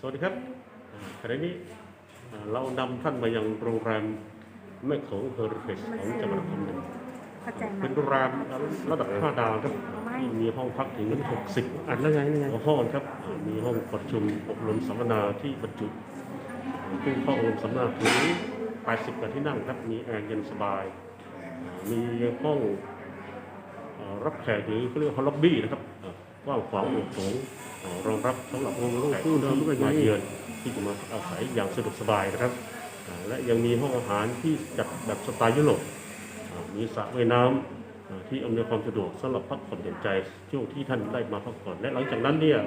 สวัสดีครับอ่าขณะนี้อ่าเรานำท่านมายังโรงแรมแม่โขงเฮอริเทจของจังหวัดนครพนมเข้าใจไหมเป็นโรงแรมระดับ5ดาวครับไม่ที่มีห้องพักถึง 60 อัดแล้วไงนี่ไงห้องครับอ่ามีห้องประชุมอบรมสัมมนาที่บรรจุผู้เข้าอบรมสัมมนาถึง 80กว่าที่นั่งครับ มีแอร์เย็นสบายอ่ามีห้องเอ่อรับแขกหรือเขาเรียกว่าฮอลล็อบบี้นะครับอ่า กว้างขวางโปร่งโถงอ่ารองรับสำหรับแขกที่มาเยือนที่จะมาอาศัยอย่างสะดวกสบายนะครับ และยังมีห้องอาหารที่จัดแบบสไตล์ยุโรปมีสระว่ายน้ำอ่าที่อำนวยความสะดวกสำหรับพักผ่อนหย่อนใจช่วงที่ท่านได้มาพักผ่อนและหลังจากนั้นเนี่ย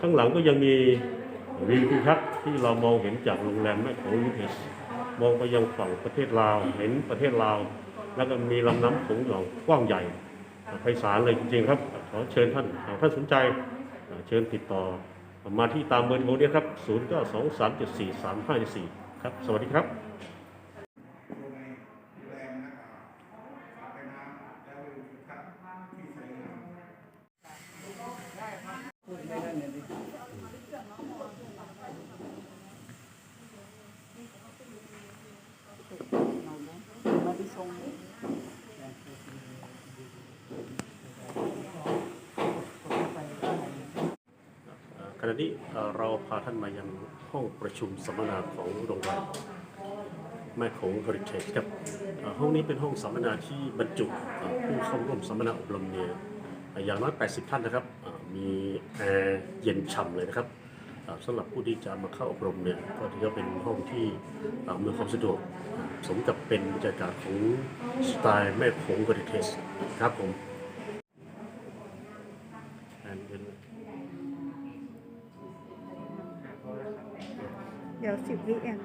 ข้างหลังก็ยังมีวิวทิวทัศน์ที่เรามองเห็นจากโรงแรมแม่ของยูเทสมองไปยังฝั่งประเทศลาวเห็นประเทศลาว แล้วก็มีลำน้ำโขงอย่างกว้างใหญ่ ไพศาลเลยจริงๆครับ ขอเชิญท่านหากท่านสนใจเชิญติดต่อมาที่ตามเบอร์โทรนี่ยครับ 0 9 2 3 7 4 3 5 4 ครับ สวัสดีครับดูในแรงนะครับสระว่ายน้ำแล้ววิวทิวทัศน์ที่สวยงาม มาดิชง ขณะนี้เราพาท่านมายังห้องประชุมสัมมนาของโรงแรมแม่โขงเฮอริเทจครับห้องนี้เป็นห้องสัมมนาที่บรรจุผู้เข้าร่วมสัมมนาอบรมเนี่ยอย่างน้อย 80 ท่านนะครับ มีแอร์เย็นฉ่ำเลยนะครับสำหรับผู้ที่จะมาเข้าอบรมเนี่ยก็ถือว่าเป็นห้องที่เอ่อมีความสะดวกสมกับเป็นบรรยากาศของสไตล์แม่โขงเฮอริเทจครับผม And เดี๋ยวสิบวิเอง